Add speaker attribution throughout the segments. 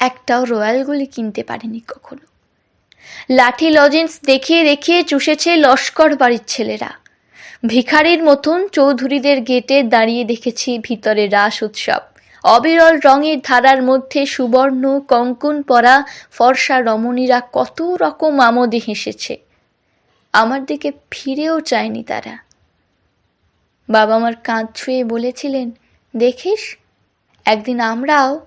Speaker 1: একটাও রয়্যালগুলি কিনতে পারেনি কখনো। লাঠি লজেন্স দেখিয়ে দেখিয়ে চুষেছে লস্কর বাড়ির ছেলেরা। ভিখারির মতন চৌধুরীদের গেটে দাঁড়িয়ে দেখেছি ভিতরে রাস উৎসব। অবিরল রঙের ধারার মধ্যে সুবর্ণ, কঙ্কন পরা ফর্সা রমণীরা কত রকম আমোদে হেসেছে। আমার দিকে ফিরেও চায়নি তারা। বাবা আমার কাঁধ ছুঁয়ে বলেছিলেন, দেখিস, একদিন আমরাও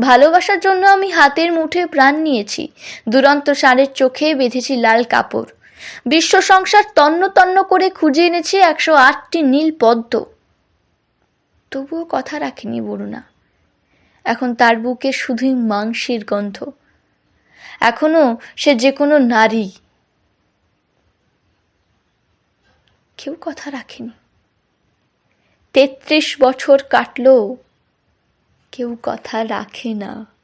Speaker 1: ভালোবাসার জন্য আমি হাতের মুঠে প্রাণ নিয়েছি। দুরন্ত ষাঁড়ের চোখে বেঁধেছি লাল কাপড়। বিশ্ব সংসার তন্ন তন্ন করে খুঁজে এনেছি একশো আটটি নীল পদ্ম। তবুও কথা রাখেনি বরুণা। এখন তার বুকে শুধুই মাংসের গন্ধ। এখনও সে যে কোনো নারী। কেউ কথা রাখেনি। তেত্রিশ বছর কাটলো। কেউ কথা রাখে না।